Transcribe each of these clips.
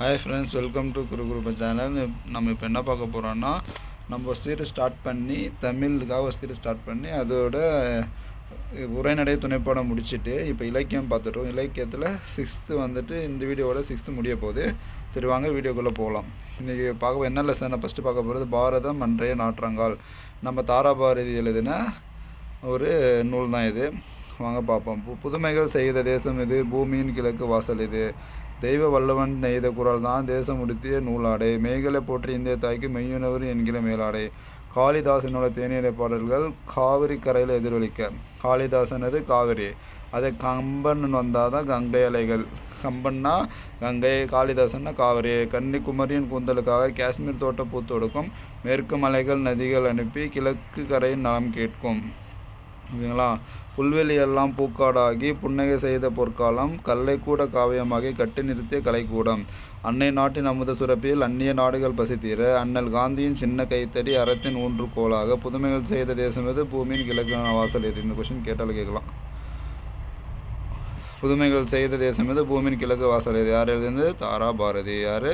Hi friends welcome to Guru group channel நம்ம இப்போ என்ன பார்க்க போகிறோன்னா நம்ம சீரை ஸ்டார்ட் பண்ணி தமிழுக்காக ஒரு ஸ்டார்ட் பண்ணி அதோட உரைநடை துணைப்படம் முடிச்சுட்டு இப்போ இலக்கியம் பார்த்துட்டோம் இலக்கியத்தில் சிக்ஸ்த்து வந்துட்டு இந்த வீடியோவோட சிக்ஸ்த்து முடிய போகுது. சரி வாங்க வீடியோக்குள்ளே போகலாம் இன்றைக்கி பார்க்க என்ன லெசனை ஃபஸ்ட்டு பார்க்க போகிறது பாரதம் அன்றைய நாற்றங்கால். நம்ம தாராபாரதி எழுதின ஒரு நூல் தான் இது. வாங்க பார்ப்போம். பு- புதுமைகள் செய்த தேசம் இது பூமியின் கிழக்கு வாசல் இது தெய்வ வல்லவன் நெய்த குரல் தான் தேசம் நூலாடை. மேகலை போற்றி இந்திய தாய்க்கு மெய்யுணவர் என்கிற மேலாடை. காளிதாசனோட தேநீரை பாடல்கள் காவிரி கரையில் எதிரொலிக்க. காளிதாசனது காவிரி. அதை கம்பன் வந்தால் தான் கங்கை அலைகள். கம்பன்னா கங்கை காளிதாசன்னா காவிரி. கன்னிக்குமரியின் கூந்தலுக்காக காஷ்மீர் தோட்ட பூத்தொடுக்கும் மேற்கு மலைகள் நதிகள் அனுப்பி கிழக்கு கரையின் நலம் கேட்கும். ஓகேங்களா? புல்வெளி எல்லாம் பூக்காடாகி புன்னகை செய்த பொற்காலம் கல்லை கூட காவியமாகி கட்டி நிறுத்திய கலைக்கூடம். அன்னை நாட்டின் அமுத சுரப்பியில் அந்நிய நாடுகள் பசித்தீர அண்ணல் காந்தியின் சின்ன கைத்தடி அறத்தின் ஊன்றுகோலாக புதுமைகள் செய்த தேசம் எது? பூமியின் கிழக்கு வாசல் எது? இந்த கொஷின் கேட்டால் கேட்கலாம். புதுமைகள் செய்த தேசம் எது? பூமியின் கிழக்கு வாசல் எது? யார் எழுதுனது தாரா பாரதி. யார்?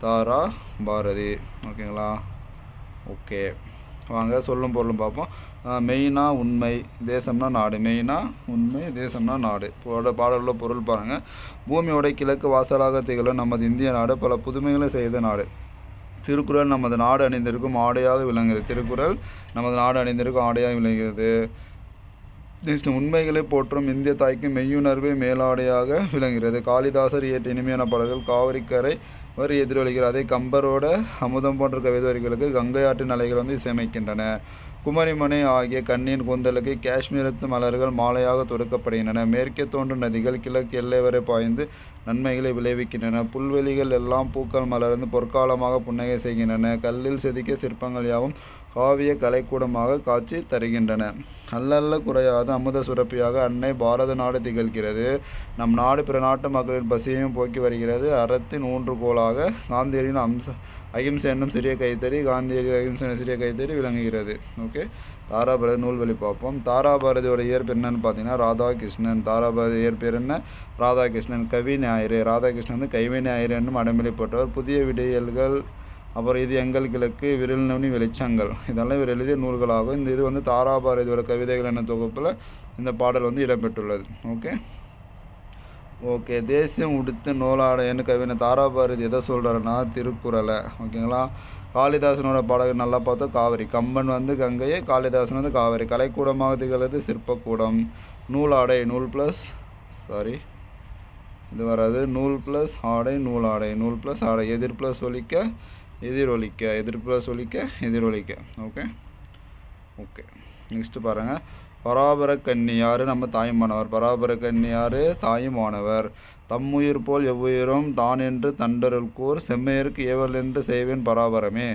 தாரா பாரதி. ஓகேங்களா? ஓகே. வாங்க சொல்லும் பொருளும் பார்ப்போம். மெயினாக உண்மை தேசம்னா நாடு. மெயினாக உண்மை தேசம்னா நாடு. போட பாடலுள்ள பொருள் பாருங்கள் பூமியோட கிழக்கு வாசலாக திகழும் நமது இந்திய நாடு பல புதுமைகளை செய்த நாடு. திருக்குறள் நமது நாடு அணிந்திருக்கும் ஆடையாக விளங்குது. திருக்குறள் நமது நாடு அணிந்திருக்கும் ஆடையாக விளங்குகிறது நெக்ஸ்ட் உண்மைகளை போற்றும் இந்திய தாய்க்கு மெய்யுணர்வே மேலாடையாக விளங்குகிறது. காளிதாசர் இயற்றிய இனிமையான பாடல்கள் காவிரிக்கரை வரி எதிரொலிக்கிறது. அதே கம்பரோட அமுதம் போன்ற கவிதை வரிகளுக்கு கங்கை ஆற்றின் அலைகள் வந்து இசையமைக்கின்றன. குமரிமனை ஆகிய கண்ணின் கூந்தலுக்கு காஷ்மீரத்து மலர்கள் மாலையாக தொடுக்கப்படுகின்றன. மேற்கே தோன்றும் நதிகள் கிழக்கு எல்லை வரை பாய்ந்து நன்மைகளை விளைவிக்கின்றன. புல்வெளிகள் எல்லாம் பூக்கள் மலர்ந்து பொற்காலமாக புன்னகை செய்கின்றன. கல்லில் செதுக்கிய சிற்பங்கள் யாவும் காவிய கலைக்கூடமாக காட்சி தருகின்றன. அல்லல்ல குறையாத அமுத சுரப்பியாக அன்னை பாரத நாடு திகழ்கிறது. நம் நாடு பிற நாட்டு மக்களின் பசியையும் போக்கி வருகிறது. அறத்தின் ஊன்றுகோலாக காந்தியடியின் அம்ச அகிம்சை என்னும் சிறிய கைத்தறி காந்தியடி அகிம்சை எனும் சிறிய கைத்தறி விளங்குகிறது. ஓகே? தாராபாரதி நூல்வழி பார்ப்போம். தாராபாரதியோட இயற்பெயர் என்னன்னு பார்த்தீங்கன்னா ராதாகிருஷ்ணன். தாராபாரதி இயற்பெயர் என்ன? ராதாகிருஷ்ணன். கவி ஞாயிறு ராதாகிருஷ்ணன் வந்து கைவி ஞாயிறு என்னும் அடம்பிலைப்பட்டவர் புதிய விடியல்கள் அப்புறம் இது எங்கள் கிழக்கு விரல் நுனி வெளிச்சங்கள். இதெல்லாம் இவர் எழுதிய நூல்களாகும். இந்த இது வந்து தாராபாரதியோட கவிதைகள் என தொகுப்பில் இந்த பாடல் வந்து இடம்பெற்றுள்ளது. ஓகே? ஓகே. தேசியம் உடுத்து நூலாடையன்னு கவிஞர் தாராபாரதி எதை சொல்கிறாருன்னா திருக்குறளை. ஓகேங்களா? காளிதாசனோட பாடல்கள் நல்லா பார்த்தா காவிரி. கம்பன் வந்து கங்கையே காளிதாசன் வந்து காவிரி. கலைக்கூடமாக திகழது சிற்பக்கூடம். நூலாடை நூல் ப்ளஸ் சாரி இது வராது. நூல் ப்ளஸ் ஆடை நூலாடை நூல் ப்ளஸ் ஆடை. எதிர் ப்ளஸ் ஒழிக்க எதிரொலிக்க எதிர்ப்புற சொலிக்க எதிரொலிக்க. ஓகே ஓகே நெக்ஸ்ட்டு பாருங்கள் பராபர கன்னியார் நம்ம தாயுமானவர். பராபர கன்னியார் தாயுமானவர். தம்முயிர் போல் எவ்வுயிரும் தான் என்று தண்டருள் கூர் செம்மையருக்கு ஏவல் என்று செய்வேன் பராபரமே.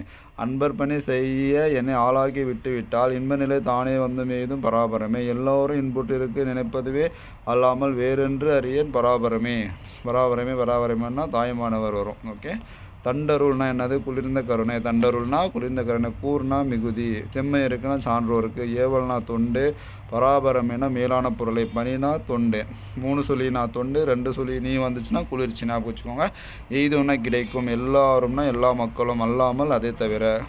அன்பர் பணி செய்ய என்னை ஆளாக்கி விட்டுவிட்டால் இன்ப நிலை தானே வந்து மீதும் பராபரமே. எல்லோரும் இன்புற்றிருக்கு நினைப்பதுவே அல்லாமல் வேறென்று அறியேன் பராபரமே. பராபரமே பராபரமேன்னா தாயுமானவர் வரும். ஓகே தண்டருள்னா என்னது? குளிர்ந்த கருணை. தண்டருள்னா குளிர்ந்த கருணை. கூர்னா மிகுதி. செம்மை இருக்குன்னா சான்றோருக்கு ஏவல்னா தொண்டு. பராபரம்னா மேலான பொருளை. பனினா தொண்டு. மூணு சொல்லினா தொண்டு. ரெண்டு சொல்லி நீ வந்துச்சுன்னா குளிர்ச்சி ஞாபகம் வச்சுக்கோங்க. எய்துன்னா கிடைக்கும். எல்லாரும்னா எல்லா மக்களும் அல்லாமல் அதை தவிர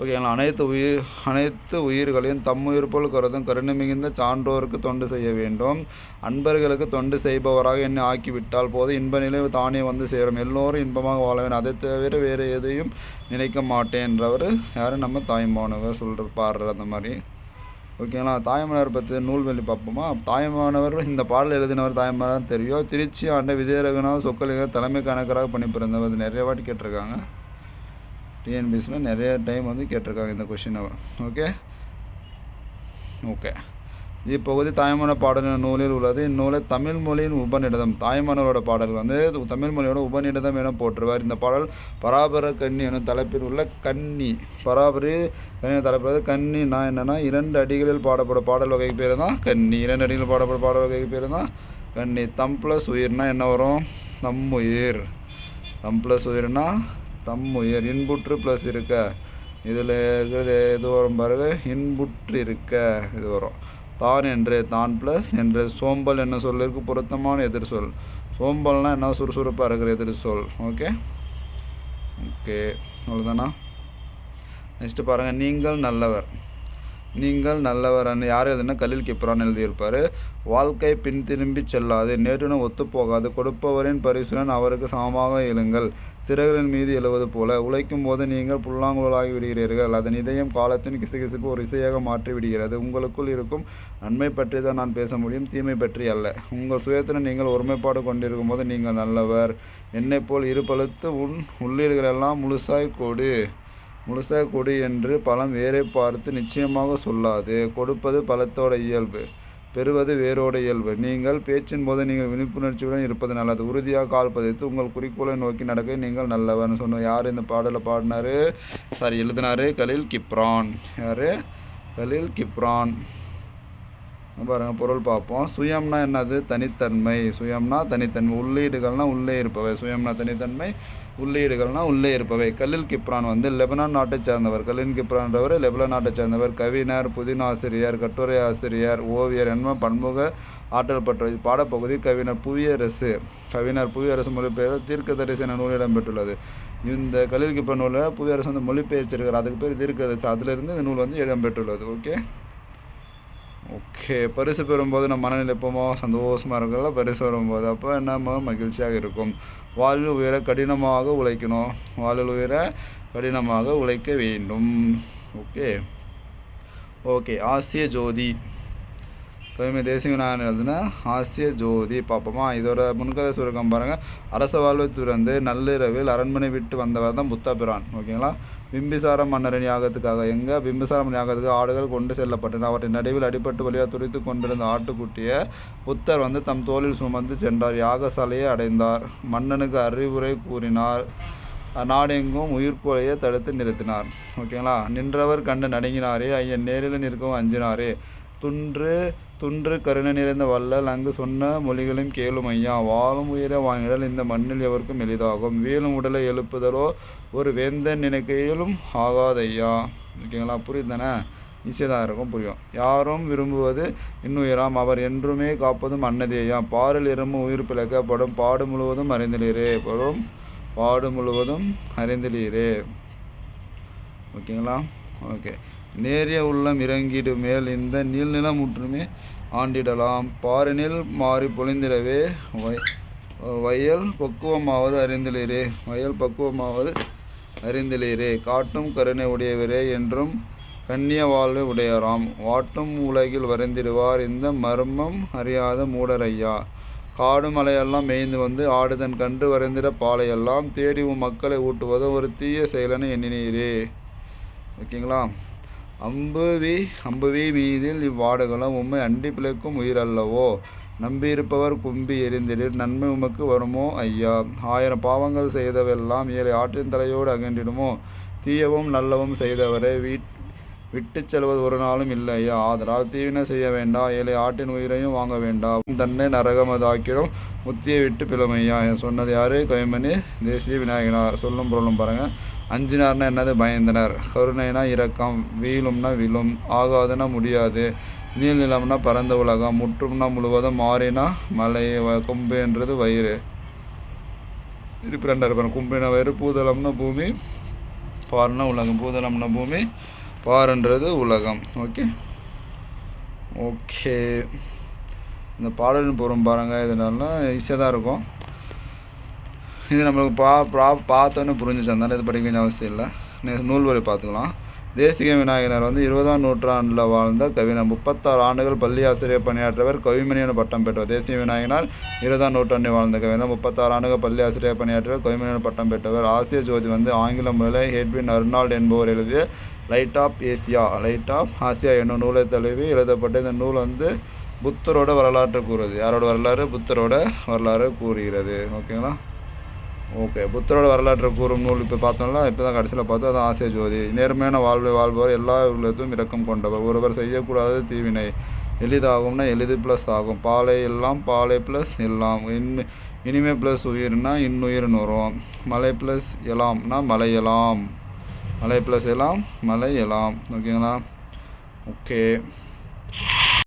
ஓகேங்களா? அனைத்து உயிர் அனைத்து உயிர்களையும் தம்முயிர் போல் கருதும் கருணை மிகுந்த சான்றோருக்கு தொண்டு செய்ய வேண்டும். அன்பர்களுக்கு தொண்டு செய்பவராக என்னை ஆக்கிவிட்டால் போது இன்ப நிலை தானே வந்து சேரும். எல்லோரும் இன்பமாக வாழ வேண்டும். அதை தவிர வேறு எதையும் நினைக்க மாட்டேன்றவர் யாரும் நம்ம தாய்மானவர் சொல்கிற பாடுற அந்த மாதிரி. ஓகேங்களா? தாய்மானவர் பற்றி நூல்வெளி பார்ப்போமா? தாய்மானவர் இந்த பாடல் எழுதினவர் தாய்மானவர் தெரியும். திருச்சி ஆண்ட விஜயரகுநாத் சொக்கலிங்கர் தலைமை கணக்கராக பணிபுரிந்தவர். நிறைய வாட்டி கேட்டிருக்காங்க. டிஎன்பிஎஸ்சில் நிறைய டைம் வந்து கேட்டிருக்காங்க இந்த கொஷினை ஓகே ஓகே இப்பகுதி தாய்மான பாடல் நூலில் உள்ளது. இந்நூலை தமிழ் மொழியின் உபநிடதம் தாய்மானவரோட பாடல் வந்து தமிழ் மொழியோட உபநிடதம் என போற்றுவார். இந்த பாடல் பராபர கன்னி எனும் தலைப்பில் உள்ள கன்னி பராபரி கன்னி தலைப்பில் நான் என்னென்னா இரண்டு அடிகளில் பாடப்படும் பாடல் வகை பேர் தான் கன்னி இரண்டு அடிகளில் பாடப்படும் பாடல் வகை பேர் தான் கன்னி தம் ப்ளஸ் உயிர்னா என்ன வரும்? தம் உயிர். தம் ப்ளஸ் உயிர்னா தம் உயிர் இன்புற்று ப்ளஸ் இருக்க. இதில் இருக்கிறது எது வரும் பாருங்க? இன்புற்று இருக்க. இது வரும். தான் என்று தான் ப்ளஸ் என்று சோம்பல் என்ன சொல்லிருக்கு பொருத்தமான எதிர் சொல். சோம்பல்னால் என்ன சுறுசுறுப்பாக இருக்கிற எதிர் சொல். ஓகே? ஓகே. அவ்வளோதானா நெக்ஸ்ட்டு பாருங்கள் நீங்கள் நல்லவர். நீங்கள் நல்லவர் யார் எழுதுனா கலில் கிப்ரான் எழுதியிருப்பார். வாழ்க்கை பின் திரும்பி செல்லாது நேற்றுடன் ஒத்துப்போகாது. கொடுப்பவரின் பரிசுடன் அவருக்கு சமமாக எழுங்கள் சிறகுகளின் மீது எழுவது போல உழைக்கும் போது நீங்கள் புல்லாங்குழலாகி விடுகிறீர்கள். அதன் இதயம் காலத்தின் கிசுகிசுப்பு ஒரு இசையாக மாற்றி விடுகிறது. உங்களுக்குள் இருக்கும் நன்மை பற்றி தான் நான் பேச முடியும் தீமை பற்றி அல்ல. உங்கள் சுயத்துடன் நீங்கள் ஒருமைப்பாடு கொண்டிருக்கும் போது நீங்கள் நல்லவர். என்னை போல் இரு பழுத்து உன் உள்ளீடுகளெல்லாம் முழுசாய் கொடு. முழுசாக கொடு என்று பழம் வேரை பார்த்து நிச்சயமாக சொல்லாது. கொடுப்பது பழத்தோட இயல்பு பெறுவது வேரோட இயல்பு. நீங்கள் பேச்சின் போது நீங்கள் விழிப்புணர்ச்சியுடன் இருப்பது நல்லது. உறுதியாக கால் பதித்து உங்கள் குறிக்கோளை நோக்கி நடக்க நீங்கள் நல்லவர்னு சொன்ன யார் இந்த பாடலை பாடினாரு? சாரி எழுதினாரு கலில் கிப்ரான். யார்? கலில் கிப்ரான். பாருங்கள் பொருள் பார்ப்போம். சுயம்னா என்னது? தனித்தன்மை. சுயம்னா தனித்தன்மை. உள்ளீடுகள்னால் உள்ளே இருப்பவை. சுயம்னா தனித்தன்மை உள்ளீடுகள்னால் உள்ளே இருப்பவை. கலில் கிப்ரான் வந்து லெபனான் நாட்டைச் சேர்ந்தவர். கலின் கிப்ரான்றவர் லெபனான் நாட்டைச் சேர்ந்தவர். கவிஞர் புதினாசிரியர் கட்டுரை ஆசிரியர் ஓவியர் என்ப பன்முக ஆற்றல் பெற்ற பாடப்பகுதி கவிஞர் புவியரசு. கவிஞர் புவியரசு மொழிபெயர் தீர்க்க தரிசன நூல் இடம்பெற்றுள்ளது. இந்த கலில் கிப்ரான் நூலில் புவியரசு வந்து மொழிபெயர்ச்சிருக்கிறார். அதுக்கு பேர் தீர்க்க அதிலிருந்து இந்த நூல் வந்து இடம்பெற்றுள்ளது. ஓகே? ஓகே பரிசு பெறும்போது நம்ம மனநிலை எப்போமோ சந்தோஷமாக இருக்கல பரிசு வரும்போது அப்போ நம்ம மகிழ்ச்சியாக இருக்கும். வாழ்வில் உயர கடினமாக உழைக்கணும். வாழ்வில் உயர கடினமாக உழைக்க வேண்டும். ஓகே. ஓகே ஆசிய ஜோதி. கவிமை தேசிய விநாயகன் எழுதுன ஆசிய ஜோதி. பார்ப்போமா இதோட முன்கதை சுருக்கம் பாருங்கள் அரச வாழ்வை துறந்து நள்ளிரவில் அரண்மனை விட்டு வந்தவர் தான் புத்தபிரான் ஓகேங்களா? பிம்பிசார மன்னரின் யாகத்துக்காக. எங்கே? பிம்பிசார மன்னன் யாகத்துக்கு ஆடுகள் கொண்டு செல்லப்பட்டன. அவற்றின் நடுவில் அடிபட்டு வழியாக துடித்து கொண்டிருந்த ஆட்டுக்குட்டியை புத்தர் வந்து தம் தோளில் சுமந்து சென்றார். யாகசாலையை அடைந்தார். மன்னனுக்கு அறிவுரை கூறினார். நாடெங்கும் உயிர்கோலையை தடுத்து நிறுத்தினார். ஓகேங்களா? நின்றவர் கண்டு நடுங்கினாரே. ஐயன் நேரில் நிற்கவும் அஞ்சினாரே. துன்று துன்று கருணை நிறைந்த வள்ளல் அங்கு சொன்ன மொழிகளையும் கேளும் ஐயா. வாழும் உயிரை வாங்கிடல் இந்த மண்ணில் எவருக்கும் எளிதாகும். வீழும் உடலை எழுப்புதலோ ஒரு வேந்தன் நினைக்கையிலும் ஆகாதையா ஓகேங்களா? புரியுதானே ஈஸியாக இருக்கும். புரியும். யாரும் விரும்புவது இன்னுயிராம். அவர் என்றுமே காப்பதும் அன்னதேயா பாரில் இரும்பு உயிர் பிளக்கப்படும். பாடு முழுவதும் அறிந்திலீரே. படும் பாடு முழுவதும் அறிந்திலீரே. ஓகேங்களா? ஓகே. நேரிய உள்ளம் இறங்கிடு மேல் இந்த நீள்நிலம் முற்றுமே ஆண்டிடலாம். பாரினில் மாறி பொழிந்திடவே வய வயல் பக்குவமாவது அறிந்திலீரே வயல் பக்குவமாவது அறிந்திலீரே. காட்டும் கருணை உடையவரே என்றும் கண்ணிய வாழ்வு உடையராம். வாட்டும் உலகில் வரைந்திடுவார் இந்த மர்மம் அறியாத மூடரையா. காடு மலையெல்லாம் மேய்ந்து வந்து ஆடுதன் கன்று வரைந்திட பாலையெல்லாம் தேடி உன் மக்களை ஊட்டுவது ஒரு தீய செயலனை எண்ணினீரே. ஓகேங்களா? அம்புவி அம்புவி மீதில் இவ்வாடுகளும் உம்மை அண்டி பிழைக்கும் உயிரல்லவோ? நம்பியிருப்பவர் கும்பி எரிந்திடீர். நன்மை உமக்கு வருமோ ஐயா? ஆயிரம் பாவங்கள் செய்தவெல்லாம் ஏழை ஆற்றின் தலையோடு அகன்றிடுமோ? தீயவும் நல்லவும் செய்தவரை வீட் விட்டுச் செல்வது ஒரு நாளும் இல்லையா ஆதலால் தீவினை செய்ய வேண்டா. ஏழை ஆட்டின் உயிரையும் வாங்க வேண்டாம் தன்னை நரகமதாக்கிடும் முத்தியை விட்டு பிளமையா சொன்னது யாரு? கோயம்பனி தேசிய விநாயகனார். சொல்லும் பொருளும் பாருங்க. அஞ்சினார்னா என்னது? பயந்தனர். கருணைனா இரக்கம். வீழும்னா விழும். ஆகாதுன்னா முடியாது. நீள் நிலம்னா பரந்த உலகம். முற்றும்னா முழுவதும் மாறினா மலை வ- கொம்புன்றது வயிறு. திருப்பி ரெண்டாயிரம் கும்பின வயிறு பூதளம்னா பூமி பாருனா உலகம். பூதளம்னா பூமி பாருன்றது உலகம். ஓகே ஓகே இந்த பாடல்னு போகிறோம் பாருங்கள் இதனால ஈஸியாக தான் இருக்கும். இது நம்மளுக்கு பா பா பார்த்தோன்னே புரிஞ்சிச்சு. அதனால இது படிக்க வேண்டிய அவசியம் இல்லை. நூல் நூல்வழி பார்த்துக்கலாம். தேசிக விநாயகர் வந்து இருபதாம் நூற்றாண்டில் வாழ்ந்த கவிஞர். முப்பத்தாறு ஆண்டுகள் பள்ளி ஆசிரியர் பணியாற்றவர் கவிமணியன் பட்டம் பெற்றவர். தேசிய விநாயகனார் இருபதாம் நூற்றாண்டில் வாழ்ந்த கவிஞர். முப்பத்தாறு ஆண்டுகள் பள்ளி ஆசிரியர் பணியாற்றவர் கவிமணியன் பட்டம் பெற்றவர். ஆசிய ஜோதி வந்து ஆங்கில மொழியில் ஹெட்வின் அர்னால்ட் என்பவர் எழுதிய Light of Asia Light of Asia என்னும் நூலை தழுவி எழுதப்பட்ட இந்த நூல் வந்து புத்தரோட வரலாற்றை கூறுது. யாரோட வரலாறு? புத்தரோட வரலாறு கூறுகிறது. ஓகேங்களா? ஓகே புத்தரோட வரலாற்றை கூறும் நூல் இப்போ பார்த்தோம்னா இப்போ தான் கடைசியில் பார்த்தோம் அது ஆசிய ஜோதி. நேர்மையான வாழ்வை வாழ்பவர் எல்லா உள்ளதும் இரக்கம் கொண்டவர். ஒருவர் செய்யக்கூடாத தீவினை. எளிதாகும்னா எளிது ப்ளஸ் ஆகும். பாலை எல்லாம் பாலை ப்ளஸ் எல்லாம். இன்மை இனிமே ப்ளஸ் உயிர்னா இன்னுயிர்னு வரும் மலை ப்ளஸ் எலாம்னா மலை எலாம். மலை ப்ளஸ் எலாம் மலை எலாம். ஓகேங்களா? ஓகே.